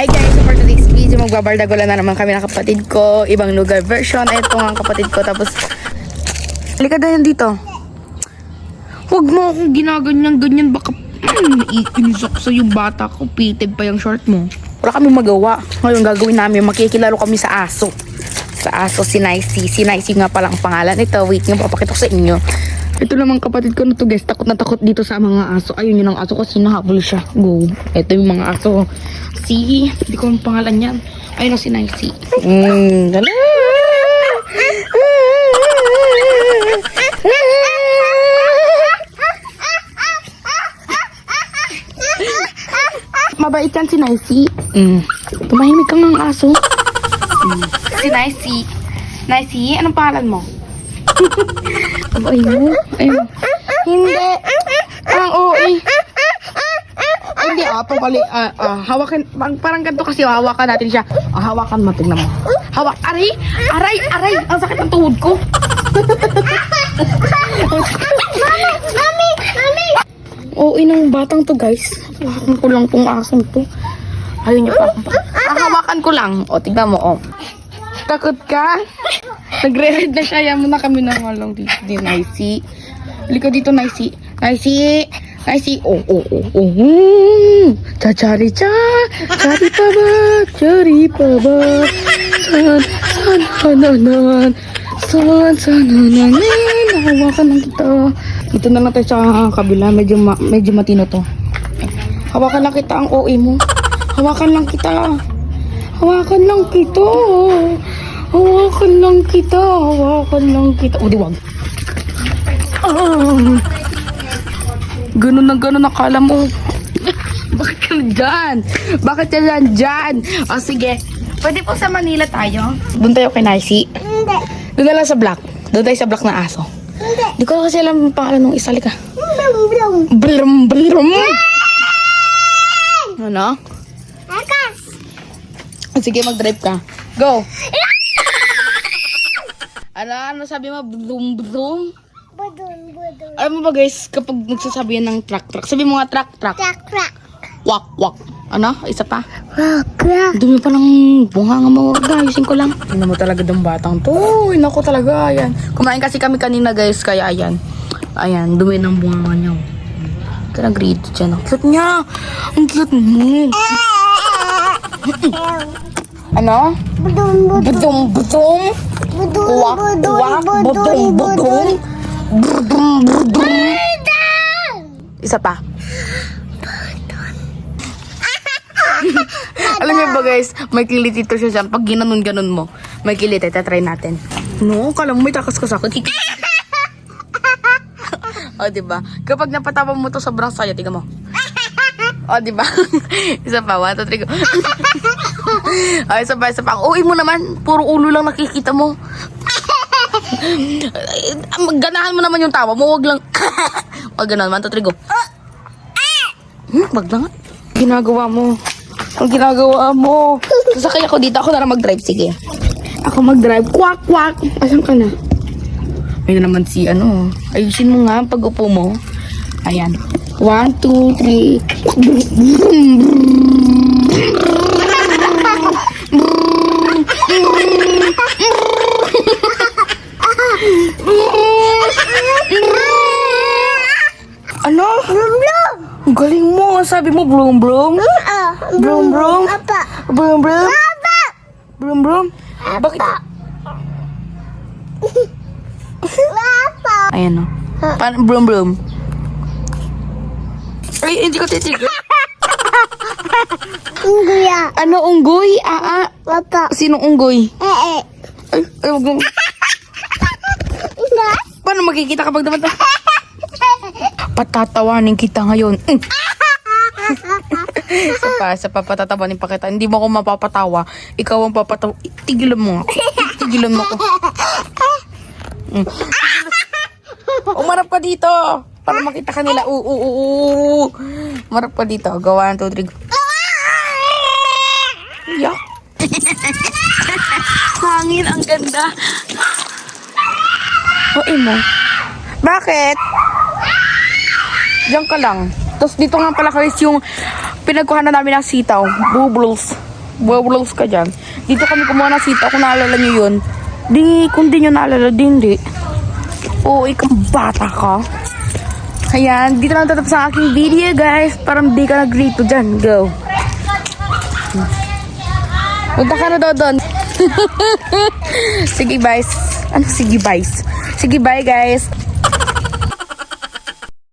Hi guys, so for today's video, magbabardagola na naman kami ng kapatid ko. Ibang lugar version. Ito nga kapatid ko. Tapos, halika na yan dito. Huwag mo akong ginaganyan-ganyan. Baka mm, iinisok sa yung bata ko. Pitid pa yung short mo. Wala kami magawa. Ngayon gagawin namin, makikilaro kami sa aso. Sa aso, si Nicey. Si Nicey nga pala ang pangalan nito. Wait nga, papakita ko sa inyo. Ito naman kapatid ko na to guys. Takot na takot dito sa mga aso. Ayun yun ang aso kasi nahabol siya. Go. Ito yung mga aso. Si, hindi ko ang pangalan yan. Ayun na si Nicey. Mm, dala. Mabait yan si Nicey. Mm. Tumahimik kang ang aso. Mm. Si Nicey. Nicey, anong pangalan mo? Ay mo? Ayun. Hindi. Ang OA. Hindi ah, pabali, ah, ah, hawakan, parang, parang ganito kasi, oh, hawakan natin siya. Ah, hawakan mo, tingnan mo. Hawak, aray, aray, aray, ang sakit ng tuhod ko. Mami! Mami! OA ng batang to, guys. Hawakan ko lang tong asong to. Ayun niya pa. Ah, hawakan ko lang. O, tignan mo, oh. Takot ka? Nagre-red na siya. Yan muna kami ng along dito. Di, Nicey. Halika dito, Nicey. Nicey! Nicey! Oh, oh, oh, oh. Hmm. Chachari cha! Chari pa ba? Chari pa ba? San, san, hananan. San, san, hananan. Hawakan lang kita. Dito na lang tayo sa kabila. Medyo, ma medyo matino to. Hawakan lang kita ang OA mo. Hawakan lang kita. Hawakan lang kita. Hawakan lang kita. Hawakan lang kita. O, di wag. Ah. Ganun na ganun akala mo. Bakit ka dyan? Bakit ka dyan dyan? O sige. Pwede po sa Manila tayo. Doon tayo kay Nicey. Hindi. Doon na lang sa block. Doon tayo sa block na aso. Hindi. Di ko kasi alam ang pangalan ng isa. Lika. Blum, blum. Blum, blum. Ano? Akas! Sige, mag-drive ka. Go! Ano, ano sabi mo? Blum, blum? Budun, budun. Alam mo ba guys, kapag nagsasabi yan ng truck, truck, sabi mo nga truck, truck. Crack, crack. Wak, wak. Ano? Isa pa? Crack, crack. Dumi pa ng bunga nga mo. Ayusin ko lang. Tingnan mo talaga ng batang to. Uy, naku talaga. Ayan. Kumain kasi kami kanina guys, kaya ayan. Ayan, dumi ng bunga nga niya. Kaya nag-read dyan. Ang cute niya. Ang cute mo. ano? Budun, budun. Budong, budong. Uwak, budun, budong, budong. Budong, budong. Isa pa. Alam niyo ba guys, may kilit ito siya dyan. Pag ginanon-ganon mo, may kilit. Ito, try natin. No, kala mo may takas ka sa akin. o, diba? Kapag napatawa mo to sobrang saya, tiga mo. O, diba? isa pa, one, two, three, go. O, isa pa, isa pa. Uwi mo naman, puro ulo lang nakikita mo. Ganahan mo naman yung tawa mo, wag lang. o, ganun, one, two, three, go. Hmm, wag lang. ah. Ginagawa mo. Ang ginagawa mo. Sasakay ako dito. Ako na lang mag-drive. Sige. Ako mag-drive. Kwak, kwak. Asan ka na? Ayun naman si ano. Ayusin mo nga ang pag-upo mo. Ayan. One, two, three. Ano? Blum, blum. Ang Galing mo. Sabi mo, bloom, bloom. Ah, Brum, brum. Apa? Bloom, bloom. Apa? Bloom, bloom. Bakit? Apa? Ayan o. Paano, bloom, bloom. Ay, hindi ko titigil. Kuya. Ano, unggoy? Ah, ah. Apa? Sinong unggoy? Eh, eh. Ay, ay, wag mo. Ina? Paano makikita kapag naman Patatawanin kita ngayon. Mm. sa pa, sa papatatawanin pa kita. Hindi mo ako mapapatawa. Ikaw ang papatawa. Tigilan mo ako. Tigilan mo ako. Mm. Umarap ka dito. Para makita ka nila. Oo, oo, oo. Umarap ka dito. Gawa, 1, 2, 3. Yak. Hangin, ang ganda. Hoy mo. Bakit? Diyan ka lang. Tapos dito nga pala guys yung pinagkuhanan namin ng sitaw. Bubbles. Wawlaws ka dyan. Dito kami kumuha ng sita. Kung naalala nyo yun. Di, kung di nyo naalala, di hindi. Oo, ikang bata ka. Ayan, dito lang tatapos ang aking video, guys. Parang di ka nagrito dyan. Go. Punta ka na daw doon. sige, guys. Ano sige, guys? Sige, bye, guys.